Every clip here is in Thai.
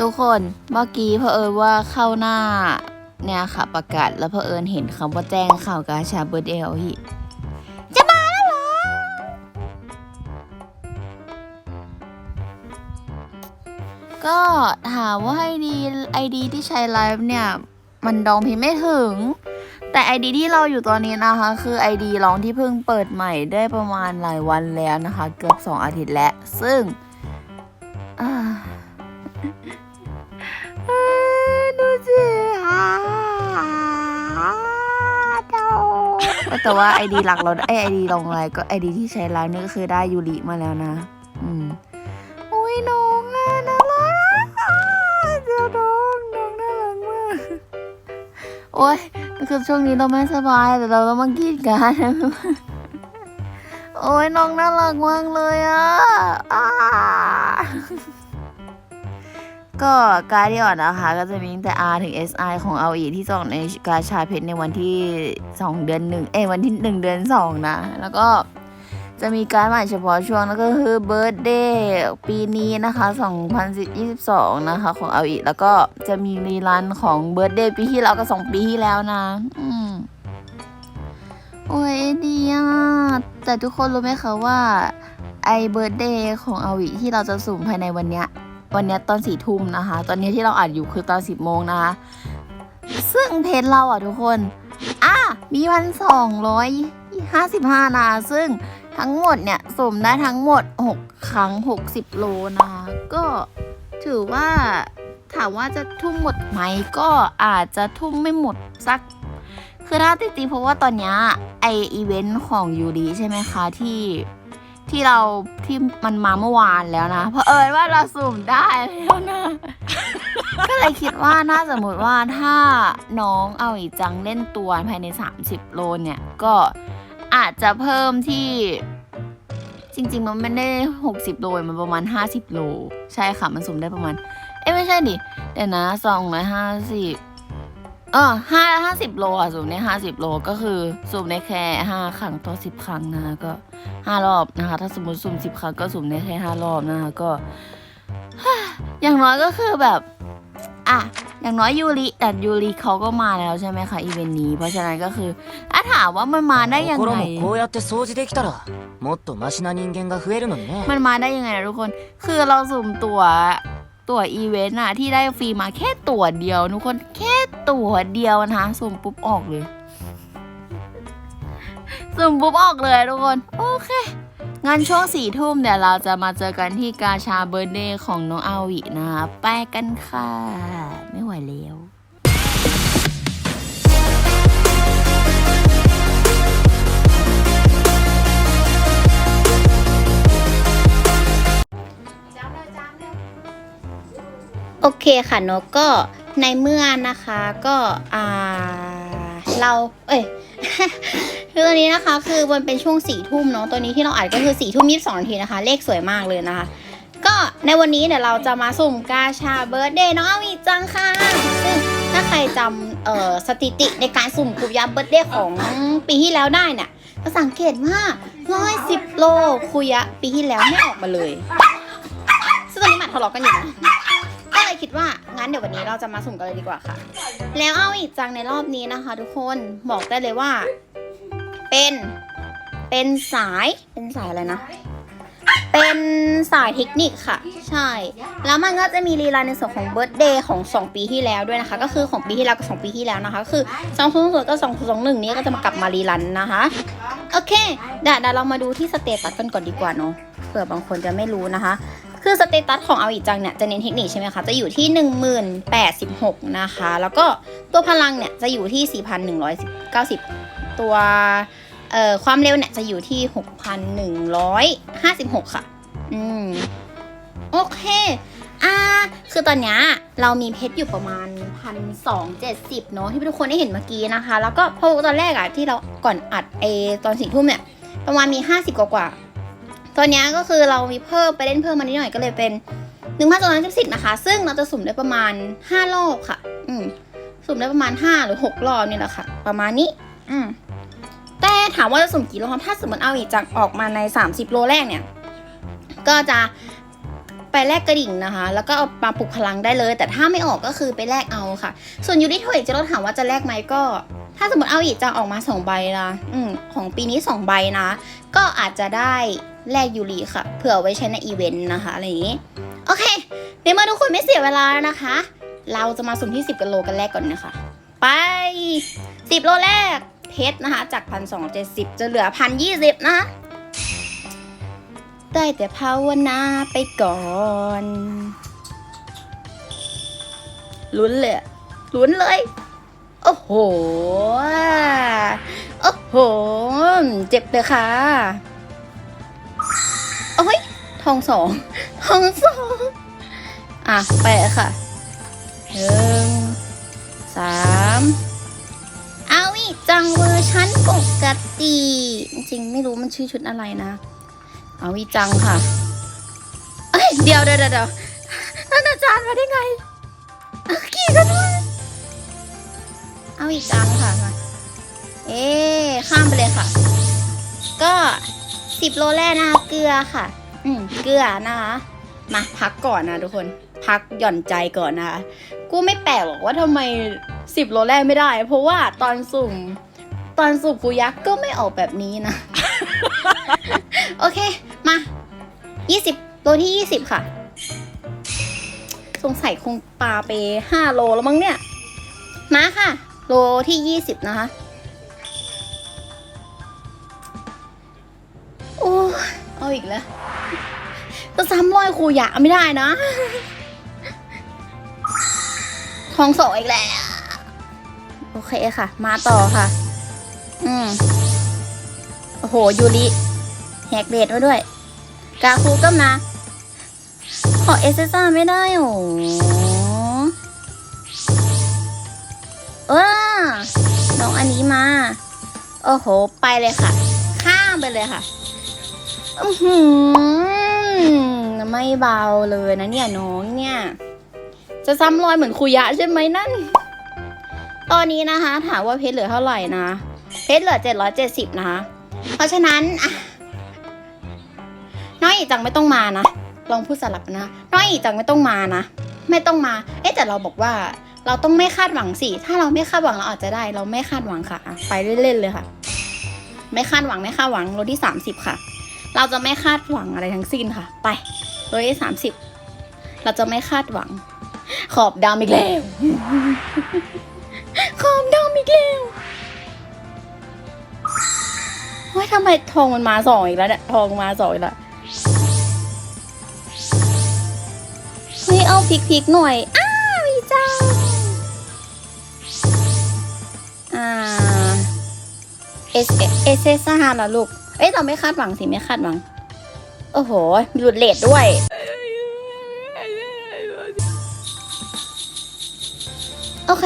ทุกคนเมื่อกี้เพอเอิญว่าเข้าหน้าเนี่ยค่ะประกาศแล้วเพอเอิญเห็นคำว่าแจ้งข่าวกาชาเบิร์ดเอลฮีจะมาแล้วเหรอ ก็ถามว่าไอดีไอดีที่ใช้ไลฟ์เนี่ย มันดองพิมพ์ไม่ถึง แต่ไอดีที่เราอยู่ตอนนี้นะคะ คือไอดีลองที่เพิ่งเปิดใหม่ได้ประมาณหลายวันแล้วนะคะ เกือบสองอาทิตย์แล้ว ซึ่งอ่า ดูสิฮ่าเจ้าแต่ว่าไอดีหลักเราไอไอดีลงอะไรก็ไอดีที่ใช้ไลฟ์นี่ก็คือได้ยูริมาแล้วนะ อืมอุ้ยน้องอะน่ารักอะเจ้าน้องน้องน่ารักมากโอ้ยคือช่วงนี้เราไม่สบายแต่เราต้องมากินกันโอ้ยน้องน่ารักมากเลยอะ ก็การ์ดที่ออกนะคะ ก็จะมีตั้งแต่ R ถึง SI ของเอาอีที่จออกในกาชาเพชรในวันที่ 2 เดือนหนึ่งเอ้ยวันที่ 1 เดือน 2 นะ แล้วก็จะมีการใหม่เฉพาะช่วงแล้วก็คือเบิร์ d เดย์ปีนี้นะคะ 2022 นะคะ ของเอาอีแล้วก็จะมีรีรันของเบิร์ d เดย์ปีที่แล้วก็2ปีที่แล้วนะอืมโอ้ยดีอะแต่ทุกคนรู้ไหมคะว่าไอเบิร์ d เดย์ของเอาอีที่เราจะสุ่มภายในวันเนี้ย วันนี้ตอนสี่ทุ่มนะคะ ตอนนี้ที่เราอัดอยู่คือตอนสิบโมงนะคะ ซึ่งเพจเราอะทุกคน อะ มีพันสองร้อยห้าสิบห้านะซึ่งทั้งหมดเนี่ยสมได้ทั้งหมดหกครั้งหกสิบโลนะคะ ก็ถือว่าถามว่าจะทุ่มหมดไหมก็อาจจะทุ่มไม่หมดสัก คือถ้าจริงๆเพราะว่าตอนนี้ไออีเวนต์ของยูรีใช่ไหมคะที่ ที่เราที่มันมาเมื่อวานแล้วนะเพราะเอิญว่าเราสุ่มได้แล้วนะ ก็เลยคิดว่าน่าสมมติว่าถ้าน้องเอาอีจังเล่นตัวภายใน 30 โลเนี่ย ก็อาจจะเพิ่มที่จริง ๆ มันไม่ได้ 60 โลมันประมาณ 50 โล ใช่ค่ะ มันสุ่มได้ประมาณ เอ้ยไม่ใช่ดิเดี๋ยวนะ250 เออห้าห้าสิบโลอ่ะสุ่มในห้าสิบโลก็คือสุ่มในแค่ห้าครั้งต่อสิบครั้งนะคะก็ห้ารอบนะคะ ถ้าสมมติสุ่มสิบครั้งก็สุ่มในแค่ห้ารอบนะคะก็ อย่างน้อยก็คือแบบ อ่ะ อย่างน้อยยูริแต่ยูริเขาก็มาแล้วใช่ไหมคะอีเวนต์นี้ เพราะฉะนั้นก็คืออ่ะถามว่ามันมาได้ยัง 心 ไง もこうやって掃除できたらもっとマシな人間が増えるのにね มันมาได้ยังไงนะทุกคน คือเราสุ่มตัวตัวอีเวนต์อะที่ได้ฟรีมาแค่ตัวเดียวทุกคนแค่ ่ ตัวเดียวนะคะสุ่มปุ๊บออกเลย สุ่มปุ๊บออกเลยทุกคน โอเคงั้นช่วงสี่ทุ่มเดี๋ยวเราจะมาเจอกันที่กาชาเบ r ร์เดย์ของน้องอาวินะคะไปกันค่ะ ไม่ไหวแล้วโอเคค่ะนกก็ ในเมื่อนะคะก็อ่าเราเอ้ยคือตอนนี้นะคะคือมันเป็นช่วงสี่ทุ่มเนาะตัวนี้ที่เราอัดก็คือสี่ทุ่มยี่สิบสองนาทีนะคะ เลขสวยมากเลยนะคะ ก็ในวันนี้เดี๋ยวเราจะมาสุ่มกาชาเบิร์ดเดย์น้องอาวีจังค่ะซึ่งถ้าใครจำเอ่อสถิติในการสุ่มกุยาเบิร์ดเดย์ของปีที่แล้วได้เนี่ยก็สังเกตว่าร้อยสิบโลคุยะปีที่แล้วไม่ออกมาเลยซึ่งตอนนี้หมาทะเลาะกันอยู่นะ เลยคิดว่างั้นเดี๋ยววันนี้เราจะมาสุ่มกันเลยดีกว่าค่ะ แล้วเอาอีกจังในรอบนี้นะคะ ทุกคนบอกได้เลยว่า เป็น เป็นสายเป็นสายอะไรนะ เป็นสายเทคนิคค่ะ ใช่ แล้วมันก็จะมีรีลันในส่วนของเบิร์ d เดย์ของ 2 ปีที่แล้วด้วยนะคะ ก็คือของปีที่แล้วกับ2ปีที่แล้วนะคะ คือ2 0 0ก็2 2 1 นี้ก็จะมากลับมารีลันนะคะโอเคเดี๋ยวเดี๋ยวเรามาดูที่สเตตัสกันก่อนดีกว่าเนาะเผื่อบางคนจะไม่รู้นะคะ คือสเตตัสของเอาอีจังเนี่ยจะเน้นเทคนิคใช่ไหมคะ จะอยู่ที่ 1086 นะคะ แล้วก็ตัวพลังเนี่ยจะอยู่ที่ 4190 ตัวเอ่อความเร็วเนี่ยจะอยู่ที่ 6156 ค่ะ อืม โอเค อ่า คือตอนนี้เรามีเพชรอยู่ประมาณพันสองเจ็ดสิบเนาะที่ทุกคนได้เห็นเมื่อกี้นะคะ แล้วก็พอตอนแรกอะที่เราก่อนอัดเอตอนสี่ทุ่มเนี่ย ประมาณมีห้าสิบกว่ากว่า ตอนนี้ก็คือเรามีเพิ่มไปเล่นเพิ่มมานิดหน่อยก็เลยเป็นหนึ่งพันสองร้อยสิบสิบนะคะ ซึ่งเราจะสุ่มได้ประมาณห้ารอบค่ะ อืมสุ่มได้ประมาณห้าหรือหกรอบนี่แหละค่ะ ประมาณนี้ อืมแต่ถามว่าจะสุ่มกี่รอบถ้าสมมติเอาอีกจากออกมาใน30โลแรกเนี่ย ก็จะไปแลกกระดิ่งนะคะ แล้วก็เอามาปลุกพลังได้เลย แต่ถ้าไม่ออกก็คือไปแลกเอาค่ะ ส่วนยูริโทเอกจะเราถามว่าจะแลกไหมก็ ถ้าสมมติเอาอีกจะออกมา2ใบนะอืมของปีนี้ 2 ใบนะ ก็อาจจะได้แลกยูริค่ะ เผื่อไว้ใช้ในอีเวนต์นะคะอะไรอย่างนี้ โอเคเดี๋ยวมาทุกคนไม่เสียเวลาแล้วนะคะ เราจะมาสุ่มที่ 10กันโลกันแรกก่อนนะคะ ไป 10 โลแรก เพชรนะคะ จากพันสองเจ็ดสิบจะเหลือพันยี่สิบนะ ได้แต่ภาวนาไปก่อนลุ้นเลยลุ้นเลย โอ้โห โอ้โห เจ็บเลยค่ะ โอ้ย ทองสอง ทองสอง อะ ไปเลยค่ะ หนึ่ง สามเอาอีกจังเวอร์ชันปกติ จริงๆไม่รู้มันชื่อชุดอะไรนะ เอาอีกจังค่ะ เอ้ย เดี๋ยวเดี๋ยวเดี๋ยวท่านอาจารย์มาได้ไงเอ้าขี่กันด้วย เอาอีกจังค่ะมาเอ๊ข้ามไปเลยค่ะ ก็สิบโลแรกนะคะเกลือค่ะ อืมเกลือนะคะ มาพักก่อนนะทุกคน พักหย่อนใจก่อนนะคะ กูไม่แปลกหรอกว่าทำไมสิบโลแรกไม่ได้ เพราะว่าตอนสุ่มตอนสุ่มฟูยักษ์ก็ไม่ออกแบบนี้นะ โอเค มายี่สิบโลที่ยี่สิบค่ะ สงสัยคงปลาไปห้าโลแล้วมั้งเนี่ย มาค่ะ ลที่ยี่สิบนะคะ โอ้เอาอีกแล้วจะซ้ำรอยครูยะไม่ได้นะทองสองอีกแล้ว โอเคค่ะ มาต่อค่ะ อืมโอ้โห ยูริแหกเดทไว้ด้วย กาคูก็นะขอเอเซซ่าไม่ได้โห เออน้องอันนี้มา โอ้โห ไปเลยค่ะ ข้ามไปเลยค่ะ อือหือไม่เบาเลยนะเนี่ยน้องเนี่ย จะซ้ำรอยเหมือนคุยะใช่ไหมนั่น ตอนนี้นะคะ ถามว่าเพชรเหลือเท่าไหร่นะ เพชรเหลือเจ็ดร้อยเจ็ดสิบนะคะ เพราะฉะนั้นอะน้อยอีจังไม่ต้องมานะ ลองพูดสลับนนะน้อยอีจังไม่ต้องมานะ ไม่ต้องมา เอ๊ะแต่เราบอกว่า เราต้องไม่คาดหวังสิ ถ้าเราไม่คาดหวังเราอาจจะได้ เราไม่คาดหวังค่ะ ไปเล่นๆเลยค่ะ ไม่คาดหวังไม่คาดหวังโลที่สามสิบค่ะ เราจะไม่คาดหวังอะไรทั้งสิ้นค่ะ ไปโลที่สามสิบเราจะไม่คาดหวัง ขอบดำอีกแล้ว ขอบดำอีกแล้วเฮ้ยทำไมทองมันมาสองอีกแล้วเนี่ยทองมาสองอีกแล้วเฮ้ยเอาพริกๆหน่อย เอสเอสเอซ่าละลูก เอ้ยเราไม่คาดหวังสิไม่คาดหวัง โอ้โหมีหลุดเลทด้วย โอเค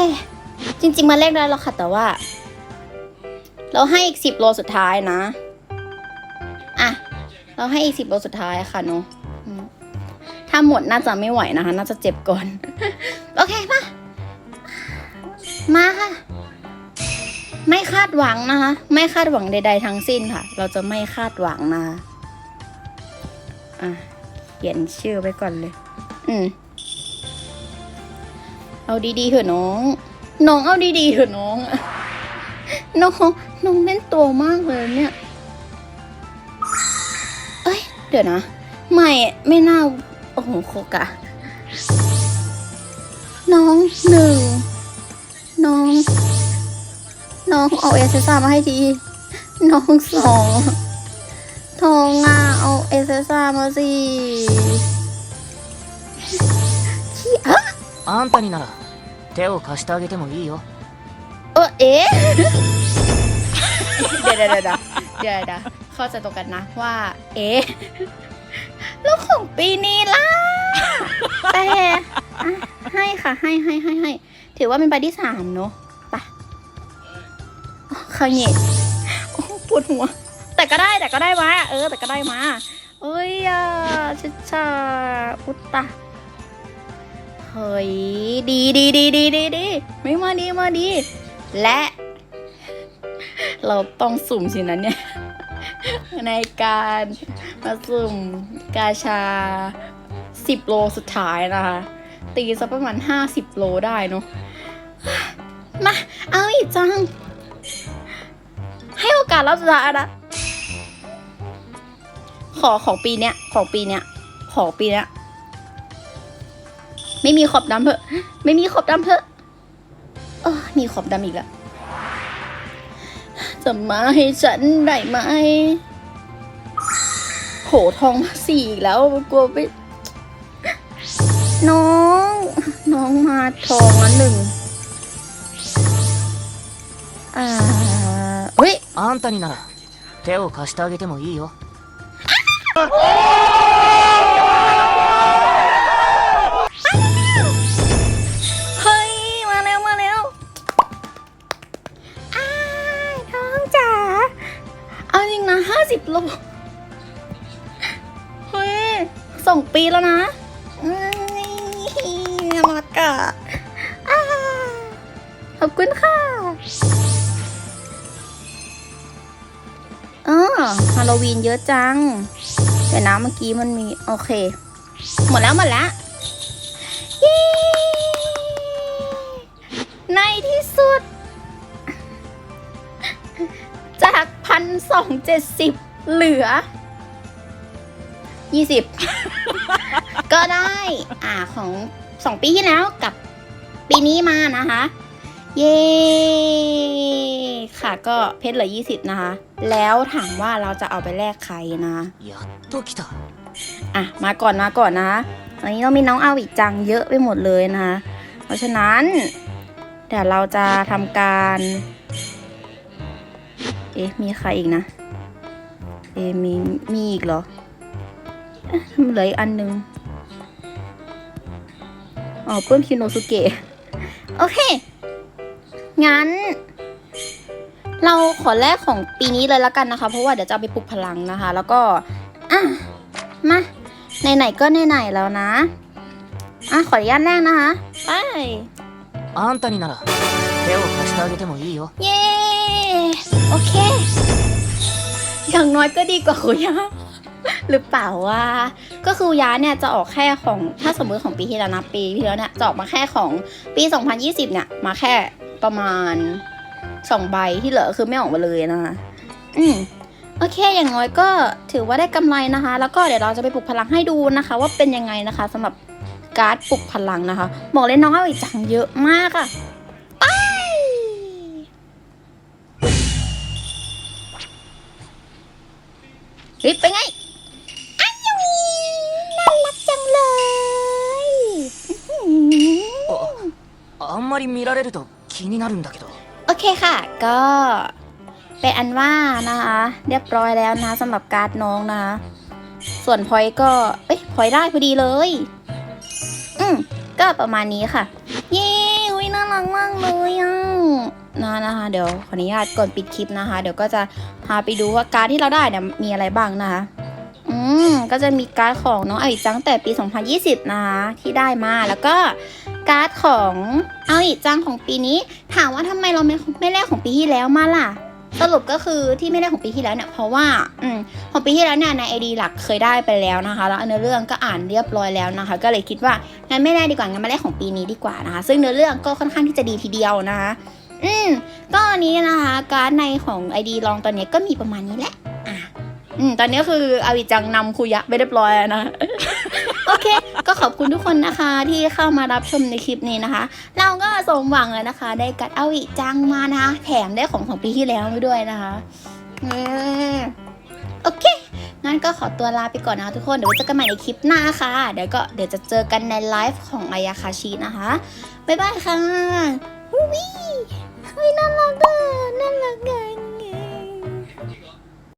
จริง ๆมาเลขได้แล้วค่ะแต่ว่า เราให้อีกสิบโลสุดท้ายนะ อะ เราให้อีกสิบโลสุดท้ายค่ะเนอะถ้าหมดน่าจะไม่ไหวนะคะ น่าจะเจ็บก่อน โอเคมา มาค่ะ ไม่คาดหวังนะคะ ไม่คาดหวังใด ๆ ทั้งสิ้นค่ะ เราจะไม่คาดหวังนะอะเขียนชื่อไว้ก่อนเลย อืม เอาดีๆเถอะน้อง น้องเอาดีๆเถอะน้อง น้อง น้องเล่นตัวมากเลยเนี่ย เอ้ย เดี๋ยวนะ ไม่ ไม่น่า โอ้โหโคกะ น้องหนึ่ง น้อง น้องเอาเอสเซซ่ามาให้ที น้องสอง ทองอ่ะเอาเอสเซซ่ามาสิขี้อะ あんたになら手を貸してあげてもいいよ เออเอ๊ะ เดี๋ยวเดี๋ยวเดี๋ยวเดี๋ยวเดี๋ยวเดี๋ยวเข้าใจตรงกันนะว่า เอ๊ะแล้วของปีนี้ล่ะ แต่อ่ะให้ค่ะ ให้ให้ให้ให้ถือว่าเป็นใบที่สามเนอะ ข้างนี้โอ้ปวดหัว แต่ก็ได้แต่ก็ได้มาเออ แต่ก็ได้มาเอ้ยอะชิชาอุตตะเฮ้ยดีดีดีดีดีดีไม่มาดีมาดี และ เราต้องสุ่มสินะเนี่ย ในการมาสุ่มกาชาสิบโลสุดท้ายนะคะ ตีสักประมาณห้าสิบโลได้เนาะมาเอาอีกจัง กาสรอบสุดท้ายนะ ขอของปีเนี้ย ของปีเนี้ย ของปีเนี้ย ไม่มีขอบดำเถอะ ไม่มีขอบดำเถอะ เออ มีขอบดำอีกแล้วจะมาให้ฉันได้ไหม โหทองมาสี่อีกแล้วกลัวไปน้อง น้องมาทองละหนึ่ง อ่า あんたになら手を貸してあげてもいいよ เฮ้ย มาแล้ว มาแล้วอ้ายน้องจ๋า เอาจริงนะห้าสิบโล เฮ้ยสองปีแล้วนะอืมน่ารักอะอ้าขอบคุณค่ะ ่ะ โลวีนเยอะจัง แต่นะเมื่อกี้มันมี โอเค หมดแล้วหมดแล้วเย้ในที่สุด จากพันสองเจ็ดสิบเหลือยี่สิบก็ได้ อ่าของสองปีที่แล้วกับปีนี้มานะคะ เย้ ค่ะก็เพชรเหลือ 20 นะคะ แล้วถามว่าเราจะเอาไปแลกใครนะอะ มาก่อนมาก่อนนะตอนนี้เรามีน้องอาวิจังเยอะไปหมดเลยนะคะ เพราะฉะนั้น เดี๋ยวเราจะทำการ เอ๊ะ มีใครอีกนะ เอ๊ะ มีมีอีกเหรอเหลืออีกอันนึงอ๋อเพิ่มคิโนสุเกะ โอเค งั้น เราขอแรกของปีนี้เลยละกันนะคะ เพราะว่าเดี๋ยวจะเอาไปปลุกพลังนะคะ แล้วก็ อ่ะ มา ไหนๆก็ไหนๆแล้วนะ อ่ะ ขออนุญาตแรกนะคะ ไป あんたになら手を貸してあげてもいいよ เย้ โอเค อย่างน้อยก็ดีกว่าคุยะ หรือเปล่าว่า ก็คือคุยะเนี่ยจะออกแค่ของถ้าสมมติของปีที่แล้วนะปีที่แล้วเนี่ยจะออกมาแค่ของปี 2020 เนี่ย มาแค่ ประมาณสองใบที่เหลือคือไม่ออกมาเลยนะคะอืมโอเค อย่างน้อยก็ถือว่าได้กำไรนะคะ แล้วก็เดี๋ยวเราจะไปปลุกพลังให้ดูนะคะ ว่าเป็นยังไงนะคะสำหรับการ์ดปลุกพลังนะคะ บอกเลยน้องเอาอีกจังเยอะมากอะไป เฮ้ยไปไงอ้าวน่ารักจังเลย ああんまり見られると 気になるんだけど โอเคค่ะ ก็เป็นอันว่านะคะ เรียบร้อยแล้วนะสำหรับการ์ดน้องนะ ส่วนพอยก็ เอ้ยพอยได้พอดีเลย อืมก็ประมาณนี้ค่ะ เย้อุ้ยน่ารักมากเลยอ่ะนะนะคะ เดี๋ยวขออนุญาตก่อนปิดคลิปนะคะ เดี๋ยวก็จะพาไปดูว่าการ์ดที่เราได้เนี่ยมีอะไรบ้างนะคะ อืม ก็จะมีการ์ดของน้องอาอิจังแต่ปี 2020 นะคะที่ได้มา แล้วก็การ์ดของ เอาอิจังของปีนี้ ถามว่าทำไมเราไม่ไม่แลกของปีที่แล้วมาล่ะ สรุปก็คือที่ไม่ได้ของปีที่แล้วเนี่ยเพราะว่าอืมของปีที่แล้วเนี่ยในไอดีหลักเคยได้ไปแล้วนะคะ แล้วเนื้อเรื่องก็อ่านเรียบร้อยแล้วนะคะ ก็เลยคิดว่างั้นไม่ได้ดีกว่างั้นมาแลกของปีนี้ดีกว่านะคะ ซึ่งเนื้อเรื่องก็ค่อนข้างที่จะดีทีเดียวนะคะอืมก็อันนี้นะคะการในของไอดีลองตอนนี้ก็มีประมาณนี้แหละอะอืมตอนนี้คืออาวิจังนำคุยะไปเรียบร้อยนะ โอเค ก็ขอบคุณทุกคนนะคะที่เข้ามารับชมในคลิปนี้นะคะ เราก็สมหวังแล้วนะคะ ได้กัดอาวิจังมานะคะ แถมได้ของของปีที่แล้วมาด้วยนะคะโอเค งั้นก็ขอตัวลาไปก่อนนะทุกคน เดี๋ยวเจอกันใหม่ในคลิปหน้าค่ะ เดี๋ยวก็เดี๋ยวจะเจอกันในไลฟ์ของอายาคาชินะคะ บ๊ายบายค่ะวิววิน่ารักอะน่ารักอะ